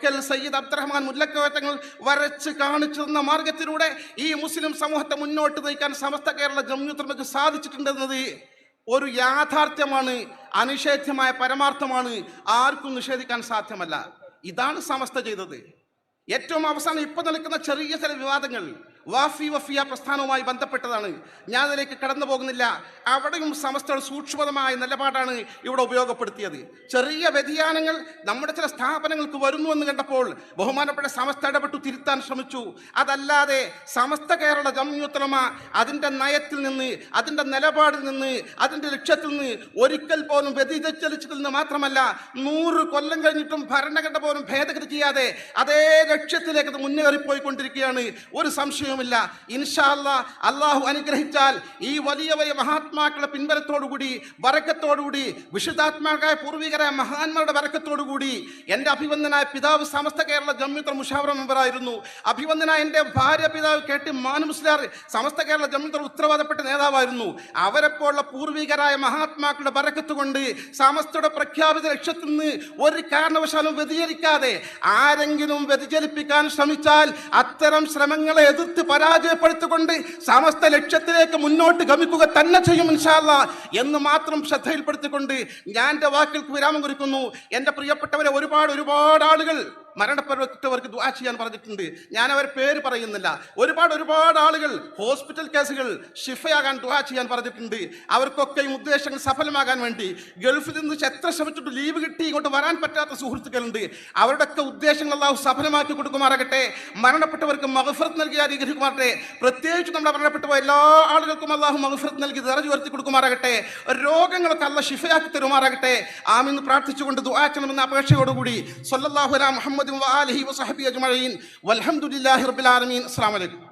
ഒരിക്കൽ സയ്യിദ് അബ്ദുറഹ്മാൻ മുല്ലക്കോറ്റങ്ങൾ വരച്ച് കാണിച്ചു തന്ന മാർഗത്തിലൂടെ ഈ മുസ്ലിം സമൂഹത്തെ മുന്നോട്ട് നയിക്കാൻ സമസ്ത കേരള ജമ്മുത്രമക്ക് സാധിച്ചിട്ടുണ്ടെന്നത് ഒരു യാഥാർത്ഥ്യമാണ് അനിഷേധ്യമായ പരമാർത്ഥമാണ് ആർക്കും നിഷേധിക്കാൻ സാധ്യമല്ല. ഇതാണ് സമസ്ത ചെയ്തത്. ഏറ്റവും അവസാനം ഇപ്പൊ നിൽക്കുന്ന ചെറിയ ചില വിവാദങ്ങൾ വാഫി വഫിയ പ്രസ്ഥാനവുമായി ബന്ധപ്പെട്ടതാണ്. ഞാൻ അതിലേക്ക് കടന്നു പോകുന്നില്ല. അവിടെയും സമസ്ത സൂക്ഷ്മതമായ നിലപാടാണ് ഇവിടെ ഉപയോഗപ്പെടുത്തിയത്. ചെറിയ വ്യതിയാനങ്ങൾ നമ്മുടെ ചില സ്ഥാപനങ്ങൾക്ക് വരുന്നു എന്ന് കണ്ടപ്പോൾ ബഹുമാനപ്പെട്ട സമസ്ത ഇടപെട്ടു തിരുത്താൻ ശ്രമിച്ചു. അതല്ലാതെ സമസ്ത കേരള ജമ്യൂത്തലമ അതിന്റെ നയത്തിൽ നിന്ന് അതിന്റെ നിലപാടിൽ നിന്ന് അതിന്റെ ലക്ഷ്യത്തിൽ നിന്ന് ഒരിക്കൽ പോലും വ്യതിചലിച്ചതിൽ നിന്ന് മാത്രമല്ല നൂറ് കൊല്ലം കഴിഞ്ഞിട്ടും ഭരണഘടന പോലും ഭേദഗതി ചെയ്യാതെ അതേ ലക്ഷ്യത്തിലേക്ക് മുന്നേറിപ്പോയിക്കൊണ്ടിരിക്കുകയാണ്. ഒരു സംശയവുമില്ല ഇൻഷാല്ല അള്ളാഹു അനുഗ്രഹിച്ചാൽ ഈ വലിയ വലിയ മഹാത്മാക്കളുടെ പിൻബലത്തോടുകൂടി വരക്കത്തോടുകൂടി വിശുദ്ധാത്മാക്കളായ പൂർവികരായ മഹാന്മാരുടെ വരക്കത്തോടുകൂടി എന്റെ അഭിവന്ദനായ പിതാവ് സമസ്ത കേരള ജമ്മിത്ര മുഷാവറ മെമ്പറായിരുന്നു. അഭിവന്ദനായ എന്റെ ഭാര്യ പിതാവ് കേട്ടി മാനു മുസ്ലിയാർ സമസ്ത കേരള ജമ്മിത്ര ഉത്തരവാദപ്പെട്ട നേതാവായിരുന്നു. അവരെപ്പോലുള്ള പൂർവികരായ മഹാത്മാക്കളുടെ വരക്കത്ത് കൊണ്ട് സമസ്തയുടെ പ്രഖ്യാപിത ലക്ഷ്യത്തിൽ നിന്ന് ഒരു കാരണവശാലും വ്യതിചലിക്കാതെ ആരെങ്കിലും വ്യതിചലിപ്പിക്കാൻ ശ്രമിച്ചാൽ അത്തരം ശ്രമങ്ങളെ എതിർത്ത് പരാജയപ്പെടുത്തിക്കൊണ്ട് സമസ്ത ലക്ഷ്യത്തിലേക്ക് മുന്നോട്ട് ഗമിക്കുക തന്നെ ചെയ്യും ഇൻഷാല്ല എന്ന് മാത്രം ശ്രദ്ധയിൽപ്പെടുത്തിക്കൊണ്ട് ഞാൻ എന്റെ വാക്കിൽ വിരാമം കുറിക്കുന്നു. എന്റെ പ്രിയപ്പെട്ടവരെ ഒരുപാട് ഒരുപാട് ആളുകൾ മരണപ്പെട്ടവർക്ക് ദുആ ചെയ്യാൻ പറഞ്ഞിട്ടുണ്ട്. ഞാൻ അവർ പേര് പറയുന്നില്ല. ഒരുപാട് ഒരുപാട് ആളുകൾ ഹോസ്പിറ്റൽ കേസുകൾ ഷിഫയാകാൻ ദുആ ചെയ്യാൻ പറഞ്ഞിട്ടുണ്ട്. അവർക്കൊക്കെയും ഉദ്ദേശങ്ങൾ സഫലമാകാൻ വേണ്ടി ഗൾഫിൽ നിന്ന് എത്ര ശ്രമിച്ചിട്ട് ലീവ് കിട്ടി ഇങ്ങോട്ട് വരാൻ പറ്റാത്ത സുഹൃത്തുക്കളുണ്ട്. അവരുടെയൊക്കെ ഉദ്ദേശങ്ങൾ അള്ളാഹു സഫലമാക്കി കൊടുക്കുമാറാകട്ടെ. മരണപ്പെട്ടവർക്ക് മഹഫറത്ത് നൽകി അനുഗ്രഹിക്കുമാറട്ടെ പ്രത്യേകിച്ച് നമ്മുടെ മരണപ്പെട്ട എല്ലാ ആളുകൾക്കും അള്ളാഹു മഹഫറത്ത് നൽകി ദറജ് ഉയർത്തി കൊടുക്കുമാറാകട്ടെ. രോഗങ്ങളൊക്കെ അല്ല ഷിഫയാക്കി തരുമാറാകട്ടെ. ആമിന്ന് പ്രാർത്ഥിച്ചുകൊണ്ട് ദുആ ചെയ്യണമെന്ന അപേക്ഷയോടുകൂടി സല്ലല്ലാഹു അലാ മുഹമ്മദ് അലഹി വസഹബി അജ്മഈൻ. വൽഹംദുലില്ലാഹി റബ്ബിൽ ആലമീൻ. അസ്സലാമു അലൈക്കും.